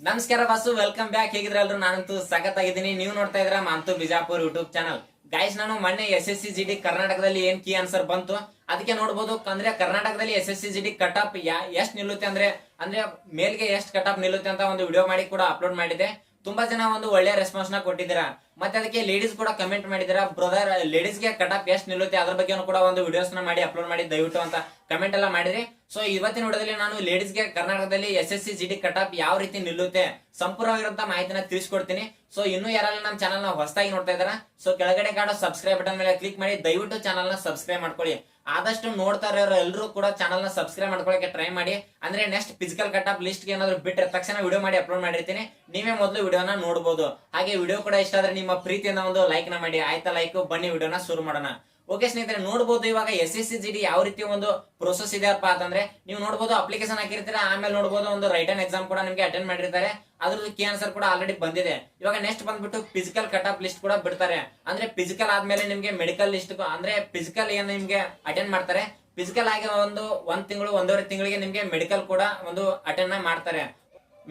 ನಮಸ್ಕಾರ boss welcome back ಹೇಗಿದ್ರೆ ಎಲ್ರು? ನಾನಂತೂ ಸಖತ್ತಾಗಿದ್ದೀನಿ ನೀವು ನೋಡ್ತಾ ಇದ್ರ Mantu Bijapur YouTube channel guys ನಾನು ಮೊನ್ನೆ ಎಸ್ ಎಸ್ ಸಿ ಜಿ ಕರ್ನಾಟಕದಲ್ಲಿ ಏನ್ ಕೀ ಆನ್ಸರ್ ಬಂತು? ಅದಕ್ಕೆ ನೋಡ್ಬೋದು, ಅಂದ್ರೆ ಕರ್ನಾಟಕದಲ್ಲಿ S S C G D cut off ಎಷ್ಟ್ ನಿಲ್ಲುತ್ತೆ ಅಂದ್ರೆ ಅಂದ್ರೆ ಮೇಲ್ಗೆ ಎಷ್ಟ್ ಕಟ್ ಆಫ್ ನಿಲ್ಲುತ್ತೆ ಅಂತ ಒಂದು ವಿಡಿಯೋ ಮಾಡಿ ಕೂಡ ಅಪ್ಲೋಡ್ ಮಾಡಿದೆ ತುಂಬಾ ಜನ ಒಂದು ಒಳ್ಳೆ ರೆಸ್ಪಾನ್ಸ್ನ ಕೊಟ್ಟಿದ್ದೀರಾ. ಮತ್ತೆ ಅದಕ್ಕೆ ಲೇಡೀಸ್ ಕೂಡ ಕಮೆಂಟ್ ಮಾಡಿದಿರಾ ಬ್ರದರ್ ಲೇಡೀಸ್ಗೆ ಕಟ್ ಅಪ್ ಎಷ್ಟು ನಿಲ್ಲುತ್ತೆ? ಅದ್ರ ಬಗ್ಗೆ ಕೂಡ ಒಂದು ವಿಡಿಯೋಸ್ನ ಮಾಡಿ ಅಪ್ಲೋಡ್ ಮಾಡಿ, ದಯವಿಟ್ಟು ಅಂತ ಕಮೆಂಟ್ ಎಲ್ಲ ಮಾಡಿದ್ರಿ ಸೊ ಇವತ್ತಿನ ವಿಡಿಯೋದಲ್ಲಿ ನಾನು ಲೇಡೀಸ್ಗೆ ಕರ್ನಾಟಕದಲ್ಲಿ S S C G D cut up ಯಾವ ರೀತಿ ನಿಲ್ಲುತ್ತೆ ಸಂಪೂರ್ಣವಾಗಿರುವಂತ ಮಾಹಿತಿನ ತಿಳಿಸ್ಕೊಡ್ತೀನಿ. ಸೊ ಇನ್ನೂ ಯಾರಲ್ಲ ನಮ್ಮ ಚಾನಲ್ನ ಹೊಸದಾಗಿ ನೋಡ್ತಾ ಇದಾರ ಸೊ ಕೆಳಗಡೆ ಕಾಣೋ ಸಬ್ಸ್ಕ್ರೈಬ್ ಬಟನ್ ಮೇಲೆ ಕ್ಲಿಕ್ ಮಾಡಿ, ದಯವಿಟ್ಟು ಚಾನಲ್ನ ಸಬ್ಸ್ಕ್ರೈಬ್ ಮಾಡ್ಕೊಳ್ಳಿ. ಆದಷ್ಟು ನೋಡ್ತಾ ಇರೋರು ಎಲ್ಲರೂ ಕೂಡ ಚಾನಲ್ನ ಸಬ್ಸ್ಕ್ರೈಬ್ ಮಾಡ್ಕೊಳ್ಳೋಕೆ ಟ್ರೈ ಮಾಡಿ. ಅಂದ್ರೆ next physical cut off list ಏನಾದ್ರು ಬಿಟ್ಟರೆ ತಕ್ಷಣ ವಿಡಿಯೋ ಮಾಡಿ ಅಪ್ಲೋಡ್ ಮಾಡಿರ್ತೀನಿ. ನೀವೇ ಮೊದಲು ವಿಡಿಯೋನ ನೋಡಬಹುದು ಹಾಗೆ ವಿಡಿಯೋ ಕೂಡ ಇಷ್ಟ ಆದ್ರೆ ನಿಮ್ಮ ಪ್ರೀತಿಯಿಂದ ಒಂದು ಲೈಕ್ನ ಮಾಡಿ. ಆಯ್ತಾ ಲೈಕ್ ಬನ್ನಿ ವಿಡಿಯೋನ ಶುರು ಮಾಡೋಣ. ಓಕೆ ಸ್ನೇಹಿತರೆ ನೋಡಬಹುದು ಇವಾಗ S S C G D ಯಾವ ರೀತಿ ಒಂದು ಪ್ರೊಸೆಸ್ ಇದೆಯಪ್ಪ ಅಂತಂದ್ರೆ, ನೀವು ನೋಡಬಹುದು ಅಪ್ಲಿಕೇಶನ್ ಹಾಕಿರ್ತೀರಾ, ಆಮೇಲೆ ನೋಡಬಹುದು ಒಂದು ರೈಟನ್ ಎಕ್ಸಾಮ್ ಕೂಡ ನಿಮಗೆ ಅಟೆಂಡ್ ಮಾಡಿರ್ತಾರೆ. ಅದ್ರದ್ದು ಕೀ ಆನ್ಸರ್ ಕೂಡ ಆಲ್ರೆಡಿ ಬಂದಿದೆ. ಇವಾಗ ನೆಕ್ಸ್ಟ್ ಬಂದ್ಬಿಟ್ಟು ಫಿಸಿಕಲ್ ಕಟ್ ಆಫ್ ಲಿಸ್ಟ್ ಕೂಡ ಬಿಡ್ತಾರೆ. ಅಂದ್ರೆ ಫಿಸಿಕಲ್ ಆದ್ಮೇಲೆ ನಿಮ್ಗೆ ಮೆಡಿಕಲ್ ಲಿಸ್ಟ್ ಅಂದ್ರೆ ಫಿಸಿಕಲ್ ಏನು ನಿಮ್ಗೆ ಅಟೆಂಡ್ ಮಾಡ್ತಾರೆ? ಫಿಸಿಕಲ್ ಆಗಿ ಒಂದು ಒಂದ್ ತಿಂಗಳು, ಒಂದೂವರೆ ತಿಂಗಳಿಗೆ ನಿಮ್ಗೆ ಮೆಡಿಕಲ್ ಕೂಡ ಒಂದು ಅಟೆಂಡ್ ಮಾಡ್ತಾರೆ.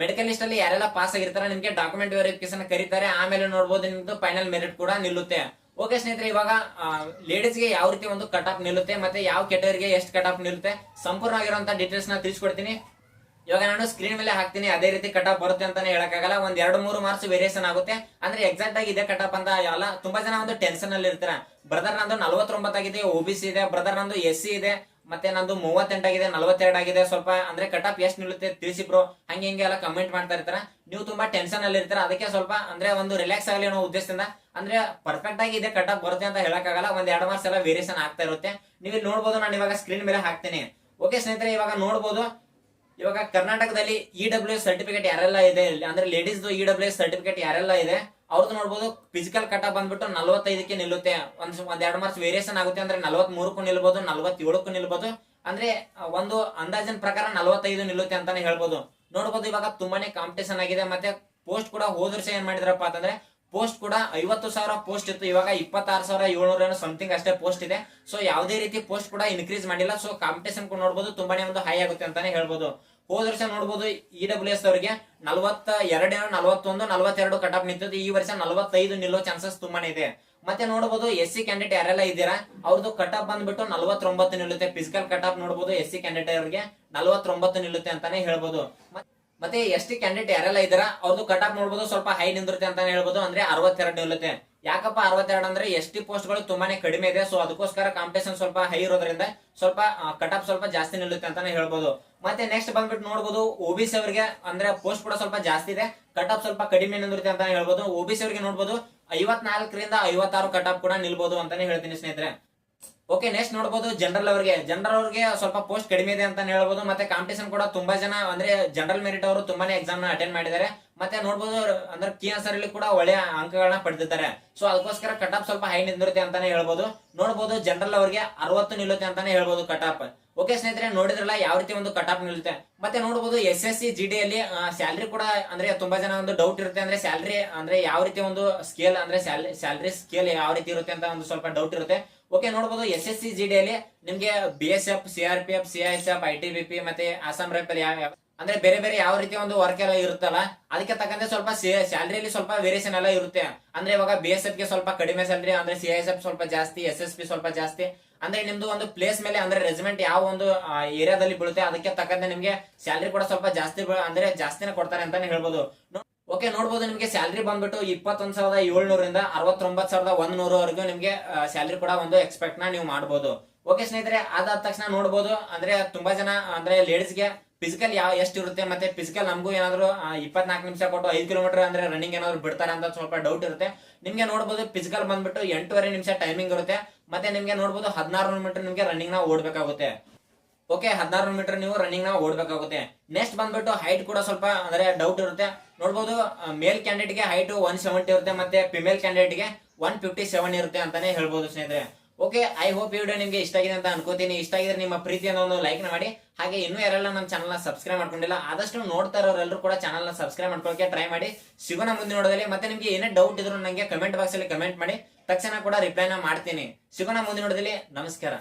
ಮೆಡಿಕಲ್ ಲಿಸ್ಟ್ ಅಲ್ಲಿ ಯಾರೆಲ್ಲ ಪಾಸ್ ಆಗಿರ್ತಾರೆ ನಿಮಗೆ ಡಾಕ್ಯುಮೆಂಟ್ ವೆರಿಫಿಕೇಶನ್ ಕರೀತಾರೆ. ಆಮೇಲೆ ನೋಡಬಹುದು ನಿಮ್ದು ಫೈನಲ್ ಮೆರಿಟ್ ಕೂಡ ನಿಲ್ಲುತ್ತೆ. ಓಕೆ ಸ್ನೇಹಿತರೆ, ಇವಾಗ ಲೇಡೀಸ್ಗೆ ಯಾವ ರೀತಿ ಒಂದು ಕಟ್ ಆಫ್ ನಿಲ್ಲುತ್ತೆ ಮತ್ತೆ ಯಾವ ಕೆಟಗರಿಗೆ ಎಷ್ಟು ಕಟ್ ಆಫ್ ನಿಲ್ಲುತ್ತೆ ಸಂಪೂರ್ಣ ಆಗಿರುವಂತಹ ಡೀಟೇಲ್ಸ್ನ ತಿಳಿಸ್ಕೊಡ್ತೀನಿ. ಇವಾಗ ನಾನು ಸ್ಕ್ರೀನ್ ಮೇಲೆ ಹಾಕ್ತೀನಿ, ಅದೇ ರೀತಿ ಕಟ್ ಆಫ್ ಬರುತ್ತೆ ಅಂತಾನೆ ಹೇಳಕ್ಕಾಗಲ್ಲ. ಒಂದ್ ಎರಡು ಮೂರು ಮಾರ್ಕ್ಸ್ ವೇರಿಯೇಷನ್ ಆಗುತ್ತೆ. ಅಂದ್ರೆ ಎಕ್ಸಾಕ್ಟ್ ಆಗಿ ಇದೆ ಕಟ್ ಆಫ್ ಅಂತ ಎಲ್ಲ ತುಂಬಾ ಜನ ಒಂದು ಟೆನ್ಷನ್ ಅಲ್ಲಿ ಇರ್ತಾರೆ. ಬ್ರದರ್ ನಂದು ನಲವತ್ತೊಂಬತ್ತಾಗಿದೆ ಓ ಬಿ ಸಿ ಇದೆ. ಬ್ರದರ್ ನಂದು ಎಸ್ ಸಿ ಇದೆ. ಮತ್ತೆ ನಂದು ಮೂವತ್ತೆಂಟಾಗಿದೆ ನಲವತ್ತೆರಡು ಆಗಿದೆ. ಸ್ವಲ್ಪ ಅಂದ್ರೆ ಕಟ್ ಆಫ್ ಎಷ್ಟು ನಿಲ್ಲುತ್ತೆ ತಿಳಿಸಿ ಬ್ರೋ ಹಂಗೆ ಹಿಂಗೆ ಎಲ್ಲ ಕಮೆಂಟ್ ಮಾಡ್ತಾ ಇರ್ತಾರೆ. ನೀವು ತುಂಬಾ ಟೆನ್ಷನ್ ಅಲ್ಲಿ ಇರ್ತಾರ. ಅದಕ್ಕೆ ಸ್ವಲ್ಪ ಅಂದ್ರೆ ಒಂದು ರಿಲ್ಯಾಕ್ಸ್ ಆಗಲಿ ಅನ್ನೋ ಉದ್ದೇಶದಿಂದ ಅಂದ್ರೆ ಪರ್ಫೆಕ್ಟ್ ಆಗಿ ಇದೆ, ಕಟ್ ಬರುತ್ತೆ ಅಂತ ಹೇಳಕ್ಕಾಗಲ್ಲ ಒಂದ್ ಎರಡು ಮಾರ್ಸ್ ಎಲ್ಲ ವೇರಿಯೇಷನ್ ಆಗ್ತಾ ಇರುತ್ತೆ. ನೀವು ಇಲ್ಲಿ ನೋಡ್ಬೋದು, ನಾನು ಇವಾಗ ಸ್ಕ್ರೀನ್ ಮೇಲೆ ಹಾಕ್ತೇನೆ. ಓಕೆ ಸ್ನೇಹಿತರೆ, ಇವಾಗ ನೋಡಬಹುದು ಇವಾಗ ಕರ್ನಾಟಕದಲ್ಲಿ ಇ ಡಬ್ಲ್ಯೂ ಸರ್ಟಿಫಿಕೇಟ್ ಯಾರೆಲ್ಲ ಇದೆ ಅಂದ್ರೆ ಲೇಡೀಸ್ ಇ ಡಬ್ಲ್ಯೂ ಸರ್ಟಿಫಿಕೇಟ್ ಯಾರೆಲ್ಲ ಇದೆ? ಅವ್ರದ್ದು ನೋಡಬಹುದು ಫಿಸಿಕಲ್ ಕಟ್ ಬಂದ್ಬಿಟ್ಟು ನಲ್ವತ್ತೈದಕ್ಕೆ ನಿಲ್ಲುತ್ತೆ. ಒಂದ್ ಒಂದ್ ಎರಡು ಮಾರ್ಕ್ಸ್ ವೇರಿಯೇಷನ್ ಆಗುತ್ತೆ ಅಂದ್ರೆ ನಲ್ವತ್ ಮೂರಕ್ಕೂ ನಿಲ್ಬಹುದು ನಲ್ವತ್ತೇಳಕ್ಕೂ ನಿಲ್ಬಹುದು ಅಂದ್ರೆ ಒಂದು ಅಂದಾಜಿನ ಪ್ರಕಾರ ನಲವತ್ತೈದು ನಿಲ್ಲುತ್ತೆ ಅಂತಾನೆ ಹೇಳ್ಬೋದು. ನೋಡಬಹುದು ಇವಾಗ ತುಂಬಾನೇ ಕಾಂಪಿಟೇಷನ್ ಆಗಿದೆ. ಮತ್ತೆ ಪೋಸ್ಟ್ ಕೂಡ ಹೋದ ವರ್ಷ ಏನ್ ಮಾಡಿದ್ರಪ್ಪ ಅಂತಂದ್ರೆ ಪೋಸ್ಟ್ ಕೂಡ ಐವತ್ತು ಸಾವಿರ ಪೋಸ್ಟ್ ಇತ್ತು. ಇವಾಗ ಇಪ್ಪತ್ತಾರು ಸಾವಿರ ಏಳ್ನೂರ ಏನೋ ಸಮಥಿಂಗ್ ಅಷ್ಟೇ ಪೋಸ್ಟ್ ಇದೆ. ಸೊ ಯಾವುದೇ ರೀತಿ ಪೋಸ್ಟ್ ಕೂಡ ಇನ್ಕ್ರೀಸ್ ಮಾಡಿಲ್ಲ. ಸೊ ಕಾಂಪಿಟೇಷನ್ ಕೂಡ ನೋಡಬಹುದು ತುಂಬಾನೇ ಒಂದು ಹೈ ಆಗುತ್ತೆ ಅಂತಾನೆ ಹೇಳ್ಬೋದು. ಹೋದ ವರ್ಷ ನೋಡಬಹುದು ಇ ಡಬ್ಲ್ಯೂ ಎಸ್ ಅವರಿಗೆ ನಲವತ್ತ ಎರಡೇನೋ ನಲವತ್ತೊಂದು, ನಲವತ್ತೆರಡು ಕಟ್ ಆಫ್ ನಿಂತಿದ್ದು ಈ ವರ್ಷ ನಲವತ್ತೈದು ನಿಲ್ಲೋ ಚಾನ್ಸಸ್ ತುಂಬಾನೇ ಇದೆ. ಮತ್ತೆ ನೋಡಬಹುದು ಎಸ್ ಸಿ ಕ್ಯಾಂಡಿಡೇಟ್ ಯಾರೆಲ್ಲ ಇದ್ದೀರಾ? ಅವ್ರದ್ದು ಕಟ್ ಆಫ್ ಬಂದ್ಬಿಟ್ಟು ನಲವತ್ತೊಂಬತ್ತು ನಿಲ್ಲುತ್ತೆ. ಫಿಸಿಕಲ್ ಕಟ್ ಆಫ್ ನೋಡಬಹುದು ಎಸ್ ಸಿ ಕ್ಯಾಂಡಿಡೇಟ್ ಅವರಿಗೆ ನಲವತ್ತೊಂಬತ್ತು ನಿಲ್ಲುತ್ತೆ ಅಂತಾನೆ ಹೇಳ್ಬೋದು. ಮತ್ತೆ ಎಸ್ ಟಿ ಕ್ಯಾಂಡಿಡೇಟ್ ಯಾರೆಲ್ಲ ಇದಾರ ಅವ್ರದ್ದು ಕಟ್ ಆಫ್ ನೋಡಬಹುದು ಸ್ವಲ್ಪ ಹೈ ನಿಂದಿರುತ್ತೆ ಅಂತಾನೆ ಹೇಳ್ಬೋದು, ಅಂದ್ರೆ ಅರವತ್ತೆರಡು ನಿಲ್ಲುತ್ತೆ ಯಾಕಪ್ಪ ಅರವತ್ತೆರಡು ಅಂದ್ರೆ ಎಸ್ ಟಿ ಪೋಸ್ಟ್ಗಳು ತುಂಬಾನೇ ಕಡಿಮೆ ಇದೆ ಸೊ ಅದಕ್ಕೋಸ್ಕರ ಕಾಂಪಿಟೇಷನ್ ಸ್ವಲ್ಪ ಹೈ ಇರೋದ್ರಿಂದ ಸ್ವಲ್ಪ ಕಟ್ ಆಫ್ ಸ್ವಲ್ಪ ಜಾಸ್ತಿ ನಿಲ್ಲುತ್ತೆ ಅಂತಾನೆ ಹೇಳ್ಬೋದು. ಮತ್ತೆ ನೆಕ್ಸ್ಟ್ ಬಂದ್ಬಿಟ್ಟು ನೋಡಬಹುದು ಒಬಿಸಿ ಅವರಿಗೆ ಅಂದ್ರೆ ಪೋಸ್ಟ್ ಕೂಡ ಸ್ವಲ್ಪ ಜಾಸ್ತಿ ಇದೆ ಕಟ್ ಆಫ್ ಸ್ವಲ್ಪ ಕಡಿಮೆ ನಿಂದಿರುತ್ತೆ ಅಂತಾನೆ ಹೇಳ್ಬೋದು. ಒಬಿಸಿ ಅವರಿಗೆ ನೋಡಬಹುದು ಐವತ್ನಾಲ್ಕರಿಂದ ಐವತ್ತಾರು ಕಟ್ ಆಫ್ ಕೂಡ ನಿಲ್ಬಹುದು ಅಂತಾನೆ ಹೇಳ್ತೀನಿ ಸ್ನೇಹಿತರೆ. ಓಕೆ ನೆಕ್ಸ್ಟ್ ನೋಡಬಹುದು ಜನರಲ್ ಅವರಿಗೆ. ಜನರಲ್ ಅವರಿಗೆ ಸ್ವಲ್ಪ ಪೋಸ್ಟ್ ಕಡಿಮೆ ಇದೆ ಅಂತ ಹೇಳ್ಬೋದು. ಮತ್ತೆ ಕಾಂಪಿಟೇಷನ್ ಕೂಡ ತುಂಬಾ ಜನ ಅಂದ್ರೆ ಜನರಲ್ ಮೆರಿಟ್ ಅವರು ತುಂಬಾನೇ ಎಕ್ಸಾಮ್ನ ಅಟೆಂಡ್ ಮಾಡಿದ್ದಾರೆ. ಮತ್ತೆ ನೋಡಬಹುದು ಅಂದ್ರೆ ಕಿ ಆನ್ಸರ್ ಅಲ್ಲಿ ಕೂಡ ಒಳ್ಳೆಯ ಅಂಕಗಳನ್ನ ಪಡೆದಿದ್ದಾರೆ. ಸೊ ಅದಕ್ಕೋಸ್ಕರ ಕಟ್ ಸ್ವಲ್ಪ ಹೈ ನಿಂದಿರುತ್ತೆ ಅಂತಾನೆ ಹೇಳ್ಬೋದು. ನೋಡಬಹುದು ಜನರಲ್ ಅವರಿಗೆ ಅರವತ್ತು ನಿಲ್ಲುತ್ತೆ ಅಂತಾನೆ ಹೇಳ್ಬೋದು ಕಟ್ ಆಫ್ ಓಕೆ ಸ್ನೇಹಿತರೆ, ನೋಡಿದ್ರಲ್ಲ ಯಾವ ರೀತಿ ಒಂದು ಕಟ್ ಆಫ್ ನಿಲ್ಲುತ್ತೆ? ಮತ್ತೆ ನೋಡಬಹುದು S S C G D ಅಲ್ಲಿ ಸ್ಯಾಲರಿ ಕೂಡ ಅಂದ್ರೆ ತುಂಬಾ ಜನ ಒಂದು ಡೌಟ್ ಇರುತ್ತೆ ಅಂದ್ರೆ ಸ್ಯಾಲರಿ ಅಂದ್ರೆ ಯಾವ ರೀತಿ ಒಂದು ಸ್ಕೇಲ್ ಅಂದ್ರೆ ಸ್ಯಾಲ್ರಿ ಸ್ಕೇಲ್ ಯಾವ ರೀತಿ ಇರುತ್ತೆ ಅಂತ ಒಂದು ಸ್ವಲ್ಪ ಡೌಟ್ ಇರುತ್ತೆ. ಓಕೆ ನೋಡಬಹುದು S S C G D ಅಲ್ಲಿ ನಿಮ್ಗೆ B S F C R P F C S F I T B P ಮತ್ತೆ ಅಸ್ಸಾಂ ರೈಫಲ್ ಯಾವ ಅಂದ್ರೆ ಬೇರೆ ಬೇರೆ ಯಾವ ರೀತಿ ಒಂದು ವರ್ಕ್ ಎಲ್ಲ ಇರುತ್ತಲ್ಲ, ಅದಕ್ಕೆ ತಕ್ಕಂತೆ ಸ್ವಲ್ಪ ಸ್ಯಾಲರಿಯಲ್ಲಿ ಸ್ವಲ್ಪ ವೇರಿಯೇಷನ್ ಎಲ್ಲ ಇರುತ್ತೆ. ಅಂದ್ರೆ ಇವಾಗ ಬಿ ಎಸ್ ಎಫ್ಗೆ ಸ್ವಲ್ಪ ಕಡಿಮೆ ಸ್ಯಾಲರಿ ಅಂದ್ರೆ ಸಿ ಎಸ್ ಎಫ್ ಸ್ವಲ್ಪ ಜಾಸ್ತಿ ಎಸ್ ಎಸ್ ಪಿ ಸ್ವಲ್ಪ ಜಾಸ್ತಿ. ಅಂದ್ರೆ ನಿಮ್ದು ಒಂದು ಪ್ಲೇಸ್ ಮೇಲೆ, ಅಂದ್ರೆ ರೆಸಿಮೆಂಟ್ ಯಾವ ಒಂದು ಏರಿಯಾದಲ್ಲಿ ಬೀಳುತ್ತೆ, ಅದಕ್ಕೆ ತಕ್ಕಂತೆ ನಿಮ್ಗೆ ಸ್ಯಾಲರಿ ಕೂಡ ಸ್ವಲ್ಪ ಜಾಸ್ತಿ ಅಂದ್ರೆ ಜಾಸ್ತಿನೇ ಕೊಡ್ತಾರೆ ಅಂತಾನೆ ಹೇಳ್ಬೋದು. ಓಕೆ ನೋಡ್ಬೋದು ನಿಮ್ಗೆ ಸ್ಯಾಲರಿ ಬಂದ್ಬಿಟ್ಟು ಇಪ್ಪತ್ತೊಂದು ಸಾವಿರದ ಏಳ್ನೂರಿಂದ ಅರವತ್ತೊಂಬತ್ತು ಸಾವಿರದ ಒಂದ್ ನೂರವರೆಗೂ ನಿಮ್ಗೆ ಸ್ಯಾಲರಿ ಕೂಡ ಒಂದು ಎಕ್ಸ್ಪೆಕ್ಟ್ನ ನೀವು ಮಾಡಬಹುದು ಓಕೆ ಸ್ನೇಹಿತರೆ, ಅದಾದ ತಕ್ಷಣ ನೋಡ್ಬೋದು, ಅಂದ್ರೆ ತುಂಬಾ ಜನ, ಅಂದ್ರೆ ಲೇಡೀಸ್ಗೆ ಫಿಸಿಕಲ್ ಯಾವ ಎಷ್ಟು ಇರುತ್ತೆ ಮತ್ತೆ ಫಿಸಿಕಲ್ ನಮಗೂ ಏನಾದ್ರು ಇಪ್ಪತ್ನಾಲ್ಕು ನಿಮಿಷ ಕೊಟ್ಟು ಐದು ಕಿಲೋಮೀಟರ್ ಅಂದ್ರೆ ರನ್ನಿಂಗ್ ಏನಾದ್ರು ಬಿಡ್ತಾರೆ ಅಂತ ಸ್ವಲ್ಪ ಡೌಟ್ ಇರುತ್ತೆ. ನಿಮ್ಗೆ ನೋಡ್ಬೋದು ಫಿಸಿಕಲ್ ಬಂದ್ಬಿಟ್ಟು ಎಂಟೂವರೆ ನಿಮಿಷ ಟೈಮಿಂಗ್ ಇರುತ್ತೆ. ಮತ್ತೆ ನಿಮ್ಗೆ ನೋಡ್ಬೋದು ಹದಿನಾರು ಮೀಟರ್ ನಿಮಗೆ ರನ್ನಿಂಗ್ನ ಓಡ್ಬೇಕಾಗುತ್ತೆ. ಓಕೆ, ಹದಿನಾರು ಮೀಟರ್ ನೀವು ರನ್ನಿಂಗ್ನ ಓಡಬೇಕಾಗುತ್ತೆ. ನೆಕ್ಸ್ಟ್ ಬಂದ್ಬಿಟ್ಟು ಹೈಟ್ ಕೂಡ ಸ್ವಲ್ಪ, ಅಂದ್ರೆ ಡೌಟ್ ಇರುತ್ತೆ. ನೋಡ್ಬೋದು ಮೇಲ್ ಕ್ಯಾಂಡಿಡೇಟ್ಗೆ ಹೈಟ್ ಒನ್ ಸೆವೆಂಟಿ ಇರುತ್ತೆ, ಮತ್ತೆ ಫಿಮೇಲ್ ಕ್ಯಾಂಡಿಡೇಟ್ಗೆ ಒನ್ ಫಿಫ್ಟಿ ಸೆವೆನ್ ಇರುತ್ತೆ ಅಂತಾನೆ ಹೇಳ್ಬೋದು ಸ್ನೇಹಿತರೆ. ಓಕೆ ಐ ಹೋಪ್ ಈ ವಿಡಿಯೋ ನಿಮ್ಗೆ ಇಷ್ಟ ಆಗಿದೆ ಅಂತ ಅನ್ಕೋತೀನಿ. ಇಷ್ಟ ಆಗಿದ್ರೆ ನಿಮ್ಮ ಪ್ರೀತಿಯನ್ನು ಒಂದು ಲೈಕ್ ಮಾಡಿ. ಹಾಗೆ ಇನ್ನೂ ಯಾರೆಲ್ಲ ನಮ್ಮ ಚಾನಲ್ನ ಸಬ್ಸ್ಕ್ರೈಬ್ ಮಾಡ್ಕೊಂಡಿಲ್ಲ, ಆದಷ್ಟು ನೋಡ್ತಾ ಇರೋರೆಲ್ಲರೂ ಕೂಡ ಚಾನಲ್ನ ಸಬ್ಸ್ಕ್ರೈಬ್ ಮಾಡ್ಕೊಳ್ಳೋಕೆ ಟ್ರೈ ಮಾಡಿ. ಸಿಗೋಣ ಮುಂದಿನ ನೋಡೋದಲ್ಲಿ. ಮತ್ತೆ ನಿಮ್ಗೆ ಏನೇ ಡೌಟ್ ಇದ್ರು ನನಗೆ ಕಮೆಂಟ್ ಬಾಕ್ಸ್ ಅಲ್ಲಿ ಕಮೆಂಟ್ ಮಾಡಿ. ತಕ್ಷಣ ಕೂಡ ರಿಪ್ಲೈನ ಮಾಡ್ತೀನಿ. ಸಿಗೋಣ ಮುಂದಿನ ನೋಡೋದಲ್ಲಿ. ನಮಸ್ಕಾರ.